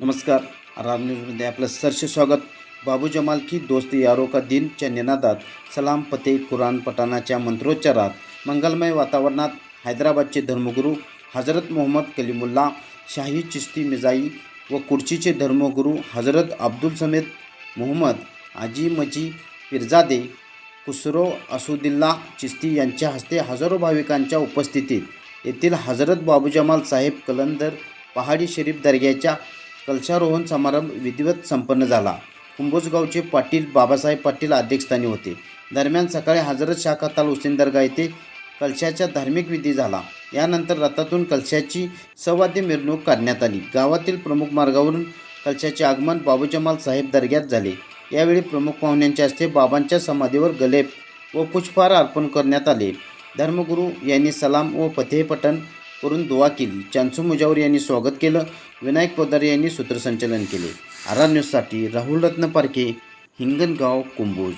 नमस्कार. आर न्यूजमध्ये आपलं सरसे स्वागत. बाबू जमाल की दोस्त यारो का दिनच्या निनादात सलाम फते कुराण पठाणाच्या मंत्रोच्चारात मंगलमय वातावरणात हैदराबादचे धर्मगुरू हजरत मोहम्मद कलीमुल्ला शाही चिश्ती मिजाई व कुर्चीचे धर्मगुरू हजरत अब्दुल समेद मोहम्मद आजी मजी पिरजादे कुसरो असुदिल्ला चिस्ती यांच्या हस्ते हजारो भाविकांच्या उपस्थितीत येथील हजरत बाबू जमाल साहेब कलंदर पहाडी शरीफ दर्ग्याच्या कलशारोहण समारंभ विधिवत संपन्न झाला. कुंभोजगावचे पाटील बाबासाहेब पाटील अध्यक्षस्थानी होते. दरम्यान सकाळी हजरत शाखाताल हुसेन दर्गा येथे कलशाच्या धार्मिक विधी झाला. यानंतर रथातून कलशाची सवाद्य मिरवणूक काढण्यात आली. गावातील प्रमुख मार्गावरून कलशाचे आगमन बाबूजमाल साहेब दर्ग्यात झाले. यावेळी प्रमुख पाहुण्यांच्या हस्ते बाबांच्या समाधीवर गलेप व पुष्पहार अर्पण करण्यात आले. धर्मगुरू यांनी सलाम व फतेहपठण करून दुवा केली. चान्सू मुजावर यांनी स्वागत केलं. विनायक पोदार यांनी सूत्रसंचलन केले. आरा न्यूजसाठी राहुल रत्न पारखे हिंगणगाव कुंभोज.